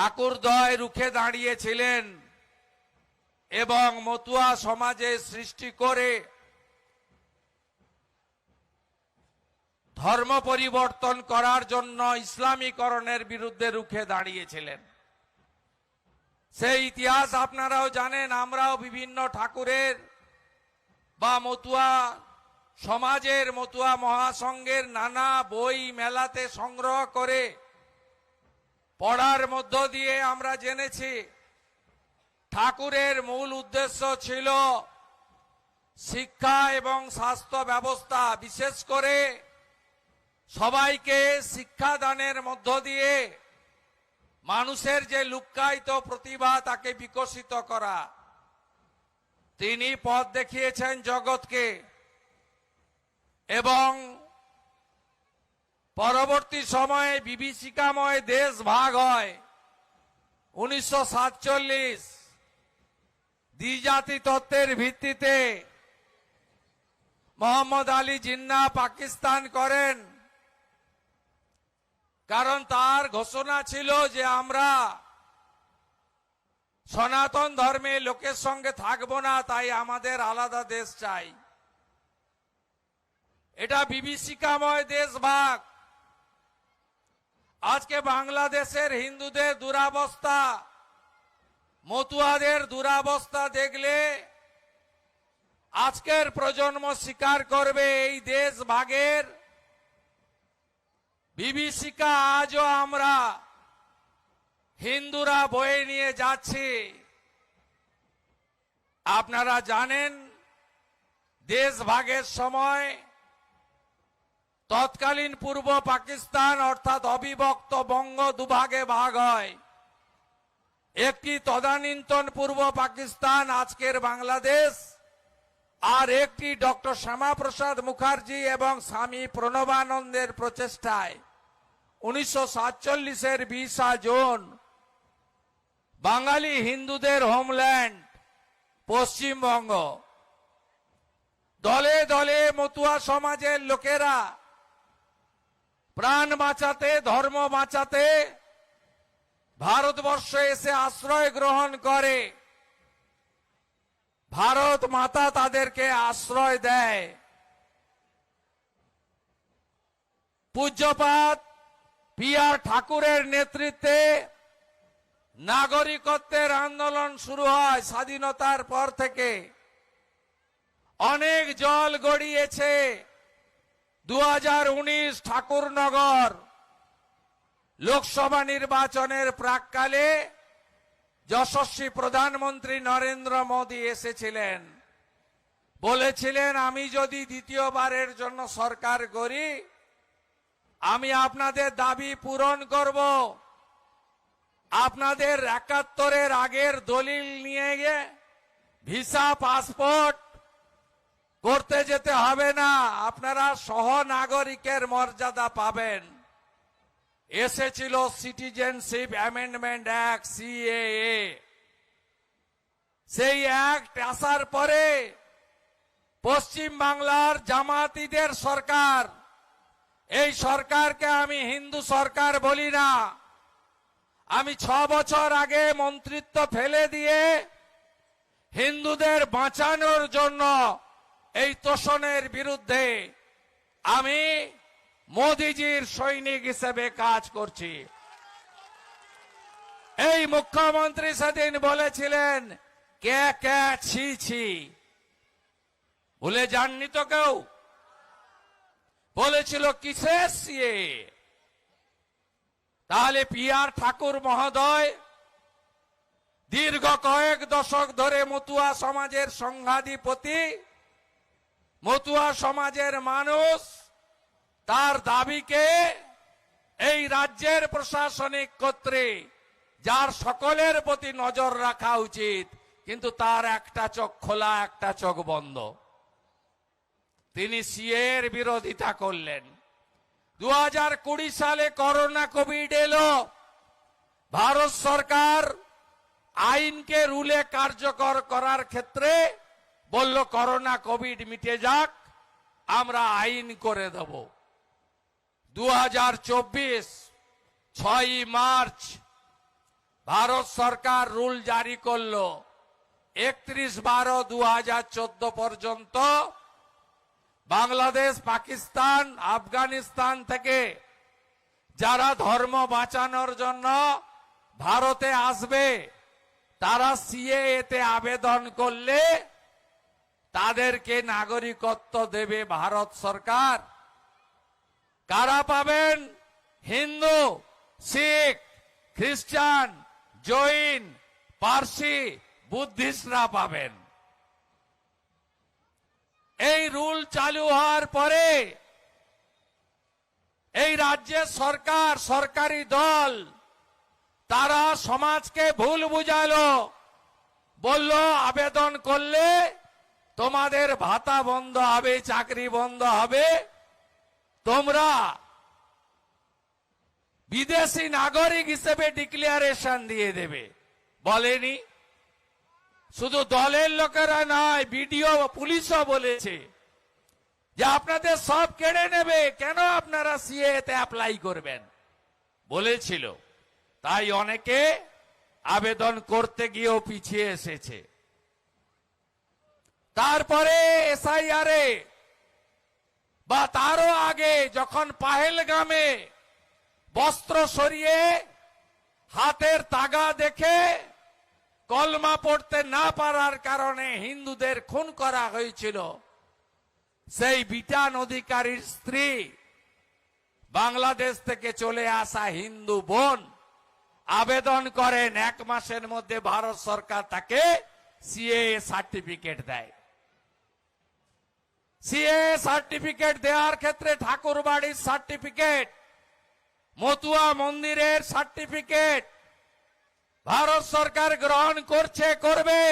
ঠাকুরদয় রুখে দাঁড়িয়েছিলেন এবং মতুয়া সমাজে সৃষ্টি করে ধর্ম পরিবর্তন করার জন্য ইসলামীকরণের বিরুদ্ধে রুখে দাঁড়িয়েছিলেন। সেই ইতিহাস আপনারাও জানেন, আমরাও বিভিন্ন ঠাকুরের বা মতুয়া সমাজের, মতুয়া মহাসংঘের নানা বই মেলাতে সংগ্রহ করে পড়ার মধ্য দিয়ে আমরা জেনেছি, ঠাকুরের মূল উদ্দেশ্য ছিল শিক্ষা এবং স্বাস্থ্য ব্যবস্থা। বিশেষ করে সবাইকে শিক্ষাদানের মধ্য দিয়ে মানুষের যে লুক্কায়িত প্রতিভা তাকে বিকশিত করা। তিনি পথ দেখিয়েছেন জগৎকে এবং পরবর্তী সময়ে বিভীষিকাময় দেশ ভাগ হয়। উনিশশো সাতচল্লিশ দ্বিজাতি তত্ত্বের ভিত্তিতে মোহাম্মদ আলী জিন্না পাকিস্তান করেন। কারণ তার ঘোষণা ছিল যে আমরা সনাতন ধর্মে লোকের সঙ্গে থাকব না, তাই আমাদের আলাদা দেশ চাই। এটা বিভীষিকাময় দেশ ভাগ। আজকে বাংলাদেশের হিন্দুদের দুরাবস্থা, মতুয়াদের দুরাবস্থা দেখলে আজকের প্রজন্ম স্বীকার করবে এই দেশ ভাগের। বিভীষিকা, আজও আমরা হিন্দুরা বয়ে নিয়ে যাচ্ছি। আপনারা জানেন, দেশ ভাগের সময় তৎকালীন পূর্ব পাকিস্তান অর্থাৎ অবিভক্ত বঙ্গ দুভাগে ভাগ হয়। একটি তদানীন্তন পূর্ব পাকিস্তান, আজকের বাংলাদেশ, আর একটি ডক্টর শ্যামাপ্রসাদ মুখার্জি এবং স্বামী প্রণবানন্দের প্রচেষ্টায়। উনিশশো সাতচল্লিশের বিশা জুন। বাঙালি হিন্দুদের হোমল্যান্ড, পশ্চিমবঙ্গ। দলে দলে মতুয়া সমাজের লোকেরা প্রাণ বাঁচাতে, ধর্ম বাঁচাতে ভারতবর্ষে এসে আশ্রয় গ্রহণ করে। ভারত মাতা তাদেরকে আশ্রয় দেয়। পূজ্যপাত পি আর ঠাকুরের নেতৃত্বে নাগরিকত্বের আন্দোলন শুরু হয় স্বাধীনতার পর থেকে। অনেক জল গড়িয়েছে। দু হাজার উনিশ ঠাকুরনগর লোকসভা নির্বাচনের প্রাককালে যশস্বী প্রধানমন্ত্রী নরেন্দ্র মোদী এসেছিলেন। বলেছিলেন, আমি যদি দ্বিতীয়বারের জন্য সরকার করি আমি আপনাদের দাবি পূরণ করব। আপনাদের একাত্তরের আগের দলিল নিয়ে গিয়ে ভিসা, পাসপোর্ট করতে যেতে হবে না। আপনারা সহ নাগরিকের মর্যাদা পাবেন। এসেছিল সিটিজেনশিপ অ্যামেন্ডমেন্ট অ্যাক্ট সিএএ সেই অ্যাক্ট আসার পরে পশ্চিম বাংলার জামাতিদের সরকার, এই সরকারকে আমি হিন্দু সরকার বলি না। আমি ছ বছর আগে মন্ত্রিত্ব ফেলে দিয়ে হিন্দুদের বাঁচানোর জন্য এই তোষণের বিরুদ্ধে আমি মোদিজির সৈনিক হিসেবে কাজ করছি। এই মুখ্যমন্ত্রী সেদিন বলেছিলেন, কে কে, ছি ছি। ভুলে যাননি তো কেউ? বলেছিল কিসের সিয়ে তাহলে পিয়ার ঠাকুর মহোদয়, দীর্ঘ কয়েক দশক ধরে মতুয়া সমাজের সংঘাধিপতি মতুয়া সমাজের মানুষ, তার দাবিকে এই রাজ্যের প্রশাসনিক কর্তৃ, যার সকলের প্রতি নজর রাখা উচিত, কিন্তু তার একটা চোখ খোলা, একটা চোখ বন্ধ। তিনি সিএর বিরোধিতা করলেন। দু কুড়ি সালে করোনা কোভিড এলো। ভারত সরকার আইনকে রুলে কার্যকর করার ক্ষেত্রে বলল, করোনা কোভিড মিটে যাক, আমরা আইন করে দেব। দু হাজার চব্বিশ, ছয়ই মার্চ, ভারত সরকার রুল জারি করল, একত্রিশ বারো দু হাজার চোদ্দ পর্যন্ত বাংলাদেশ, পাকিস্তান, আফগানিস্তান থেকে যারা ধর্ম বাঁচানোর জন্য ভারতে আসবে, তারা সিএতে আবেদন করলে তাদেরকে নাগরিকত্ব দেবে ভারত সরকার। কারা পাবেন? হিন্দু, শিখ, খ্রিস্টান, জৈন, পার্সি, বুদ্ধিস্টরা পাবেন। এই রুল চালু হওয়ার পরে এই রাজ্যের সরকার, সরকারি দল, তারা সমাজকে ভুল বুঝালো, বলল, আবেদন করলে তোমাদের ভাতা বন্ধ হবে, চাকরি বন্ধ হবে। তোমরা বিদেশি নাগরিক হিসেবে ডিক্লারেশন দিয়ে দেবে। বলেনি। শুধু দলের লোকেরা নয়, বিডিও, পুলিশও বলেছে যে আপনাদের সব কেড়ে নেবে। কেন আপনারা সিএতে অ্যাপ্লাই করবেন? বলেছিল। তাই অনেকে আবেদন করতে গিয়েও পিছিয়ে এসেছে। তারপরে এসআইআরে বা তারও আগে যখন পাহেলগামে বস্ত্র সরিয়ে হাতের তাগা দেখে কলমা পড়তে না পারার কারণে হিন্দুদের খুন করা হয়েছিল, সেই বিটান অধিকারীর স্ত্রী বাংলাদেশ থেকে চলে আসা হিন্দু বোন আবেদন করেন এক মাসের মধ্যে ভারত সরকার তাকে সিএ সার্টিফিকেট দেয়। সিএ সার্টিফিকেট দেওয়ার ক্ষেত্রে ঠাকুর বাড়ির সার্টিফিকেট মতুয়া মন্দিরের সার্টিফিকেট ভারত সরকার গ্রহণ করছে, করবে।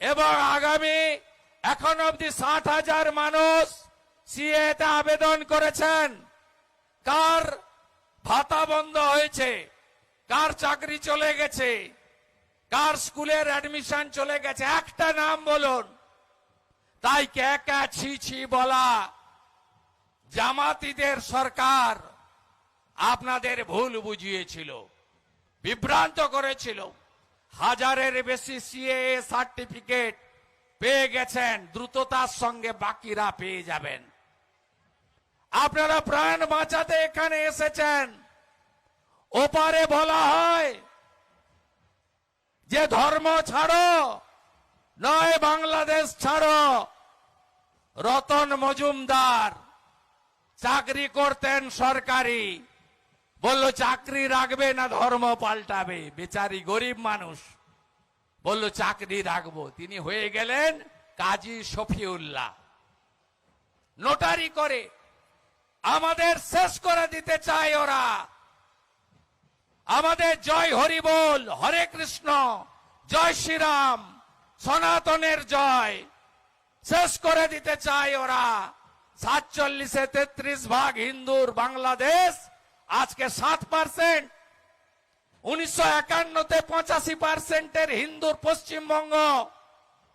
এবং আগামী এখন অবধি ষাট হাজার মানুষ সিএতে আবেদন করেছেন। কার ভাতা বন্ধ হয়েছে? কার চাকরি চলে গেছে? কার স্কুলের অ্যাডমিশন চলে গেছে? একটা নাম বলুন। তাই কে কে ছি ছি বলা। জামাতিদের সরকার আপনাদের ভুল বুঝিয়েছিল, বিভ্রান্ত করেছিল। হাজারের বেশি সিএ সার্টিফিকেট পেয়ে গেছেন, দ্রুততার সঙ্গে বাকিরা পেয়ে যাবেন। আপনারা প্রাণ বাঁচাতে এখানে এসেছেন। ওপারে বলা হয় যে ধর্ম ছাড়ো, নয় বাংলাদেশ ছাড়ো। রতন মজুমদার, চাকরি করতেন সরকারি। বলল, চাকরি রাখবে না, ধর্ম পাল্টাবে, বেচারি গরিব মানুষ। বলল, চাকরি রাখব। তিনি হয়ে গেলেন কাজী শফিউল্লাহ। নোটারি করে, আমাদের শেষ করে দিতে চায় ওরা। আমাদের জয় হরি বল, হরে কৃষ্ণ, জয় শ্রীরাম, সনাতনের জয়। শেষ করে দিতে চায় ওরা। সাতচল্লিশে তেত্রিশ ভাগ হিন্দুর বাংলাদেশ, আজকে সাত পার্সেন্ট উনিশশো একান্নতে পঁচাশি পার্সেন্টের হিন্দুর পশ্চিমবঙ্গ,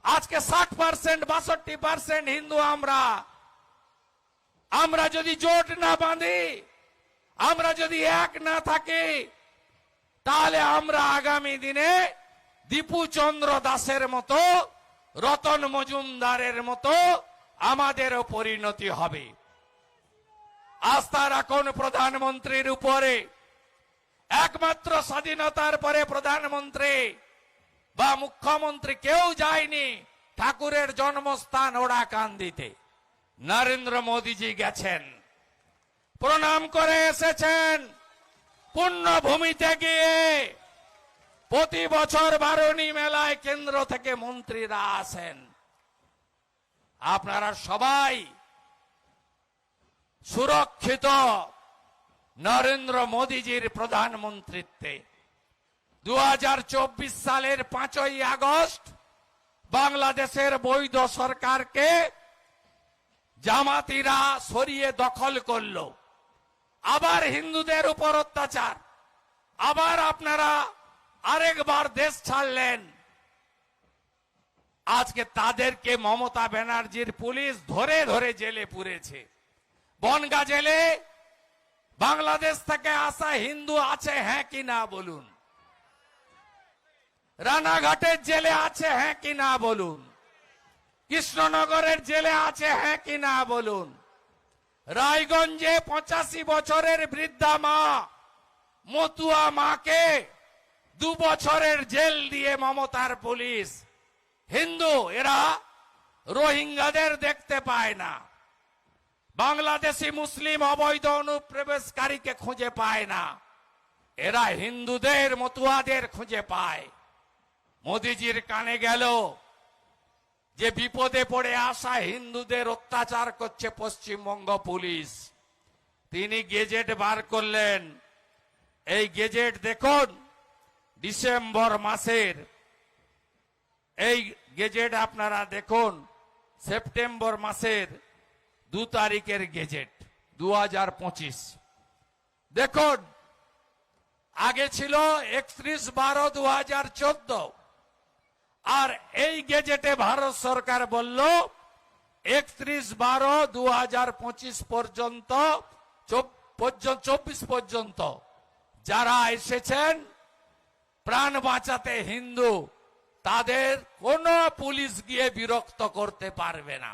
আজকে ষাট পার্সেন্ট বাষট্টি পার্সেন্ট হিন্দু আমরা। আমরা যদি জোট না বাঁধি, আমরা যদি এক না থাকি, তাহলে আমরা আগামী দিনে দীপু চন্দ্র দাসের মতো রতন মজুমদারের মতো আমাদেরও পরিণতি হবে। আস্থা রাখুন প্রধানমন্ত্রীর উপরে। একমাত্র স্বাধীনতার পরে প্রধানমন্ত্রী বা মুখ্যমন্ত্রী কেউ যায়নি ঠাকুরের জন্মস্থান ওড়া কান্দিতে নরেন্দ্র মোদীজি গেছেন। প্রণাম করে এসেছেন। পুণ্যভূমিতে গিয়ে প্রতি বছর বারণী মেলায় কেন্দ্র থেকে মন্ত্রীরা আসেন। আপনারা সবাই সুরক্ষিত নরেন্দ্র মোদীজির প্রধানমন্ত্রীত্বে। দু হাজার চব্বিশ সালের পাঁচই আগস্ট বাংলাদেশের বৈধ সরকারকে জামাতিরা সরিয়ে দখল করল। আবার হিন্দুদের উপর অত্যাচার। আবার আপনারা আরেকবার দেশ ছাড়লেন। আজকে তাদেরকে মমতা ব্যানার্জির পুলিশ ধরে ধরে জেলে পুরেছে। বনগা জেলে বাংলাদেশ থেকে আসা হিন্দু আছে হ্যাঁ কি না বলুন? রানাঘাটের জেলে আছে হ্যাঁ কি না বলুন? কৃষ্ণনগরের জেলে আছে হ্যাঁ কি না বলুন? রায়গঞ্জে পঁচাশি বছরের বৃদ্ধা মা, মতুয়া মাকে দু বছরের জেল দিয়ে মমতার পুলিশ। হিন্দু, এরা রোহিঙ্গাদের দেখতে পায় না। বাংলাদেশি মুসলিম অবৈধ অনুপ্রবেশকারীকে খুঁজে পায় না। এরা হিন্দুদের মতুয়াদের খুঁজে পায়। মোদিজির কানে গেল যে বিপদে পড়ে আসা হিন্দুদের অত্যাচার করছে পশ্চিমবঙ্গ পুলিশ। তিনি গেজেট বার করলেন। এই গেজেট দেখুন ডিসেম্বর মাসের এই গেজেট আপনারা দেখুন, সেপ্টেম্বর মাসের দু তারিখের গেজেট দু হাজার পঁচিশ। দেখুন, আগে ছিল একত্রিশ বারো দু হাজার চোদ্দ। আর এই গেজেটে ভারত সরকার বলল, একত্রিশ বারো দু হাজার পঁচিশ পর্যন্ত, চব্বিশ পর্যন্ত যারা এসেছেন প্রাণ বাঁচাতে হিন্দু তাদের কোনো পুলিশ গিয়ে বিরক্ত করতে পারবে না।